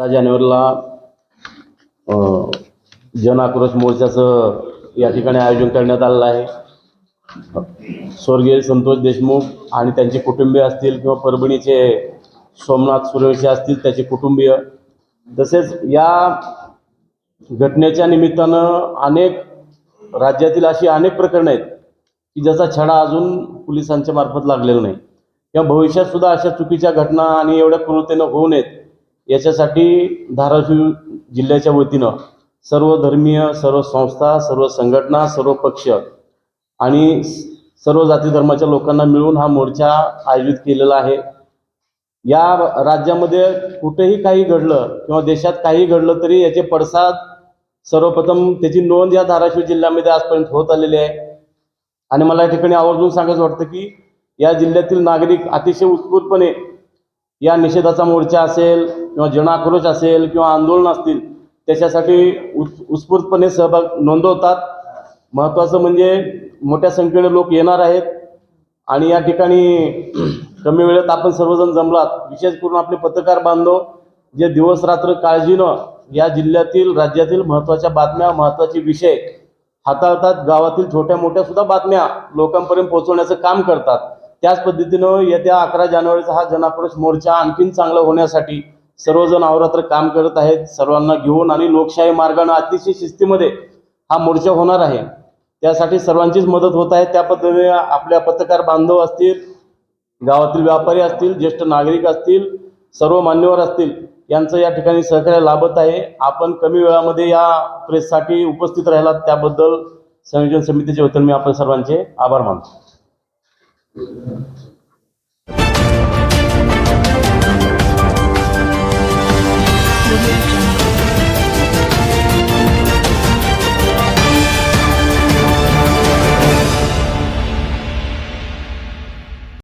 त्या जानेवारीला जन आक्रोश मोर्चाचं या ठिकाणी आयोजन करण्यात आलेलं आहे. स्वर्गीय संतोष देशमुख आणि त्यांचे कुटुंबीय असतील किंवा परभणीचे सोमनाथ सूर्यवंशी असतील त्याचे कुटुंबीय. तसेच या घटनेच्या निमित्तानं अनेक राज्यातील अशी अनेक प्रकरणं आहेत की ज्याचा छडा अजून पोलिसांच्या मार्फत लागलेला नाही. किंवा भविष्यात सुद्धा अशा चुकीच्या घटना आणि एवढ्या क्रूरतेनं होऊ नयेत. याच्यासाठी धाराशिव जिल्ह्याच्या वतीनं सर्व धर्मीय सर्व संस्था सर्व संघटना सर्व पक्ष आणि सर्व जाती धर्माच्या लोकांना मिळून हा मोर्चा आयोजित केलेला आहे. या राज्यामध्ये कुठेही काही घडलं किंवा देशात काही घडलं तरी याचे पडसाद सर्वप्रथम त्याची नोंद या धाराशिव जिल्ह्यामध्ये आजपर्यंत होत आलेली आहे. आणि मला या ठिकाणी आवर्जून सांगायचं वाटतं की या जिल्ह्यातील नागरिक अतिशय उत्स्फूर्तपणे या निषेधाचा मोर्चा असेल किंवा जनाक्रोश असेल किंवा आंदोलन असतील त्याच्यासाठी उत् उत्स्फूर्तपणे सहभाग नोंदवतात. महत्त्वाचं म्हणजे मोठ्या संख्येने लोक येणार आहेत आणि या ठिकाणी कमी वेळेत आपण सर्वजण जमलात. विशेष करून आपले पत्रकार बांधव जे दिवस रात्र काळजीनं या जिल्ह्यातील राज्यातील महत्त्वाच्या बातम्या महत्त्वाचे विषय हाताळतात. गावातील छोट्या मोठ्या सुद्धा बातम्या लोकांपर्यंत पोहोचवण्याचं काम करतात. त्याच पद्धतीनं येत्या अकरा जानेवारीचा हा जनाक्रोश मोर्चा आणखीन चांगला होण्यासाठी सर्वजण अवरात्र काम करत आहेत. सर्वांना घेऊन आणि लोकशाही मार्गानं अतिशय शिस्तीमध्ये हा मोर्चा होणार आहे. त्यासाठी सर्वांचीच मदत होत आहे. त्या पद्धतीने आपल्या पत्रकार बांधव असतील गावातील व्यापारी असतील ज्येष्ठ नागरिक असतील सर्व मान्यवर असतील यांचं या ठिकाणी सहकार्य लाभत आहे. आपण कमी वेळामध्ये या प्रेससाठी उपस्थित राहिलात. त्याबद्दल संयोजन समितीच्या वतीने मी आपण सर्वांचे आभार मानतो. Amen.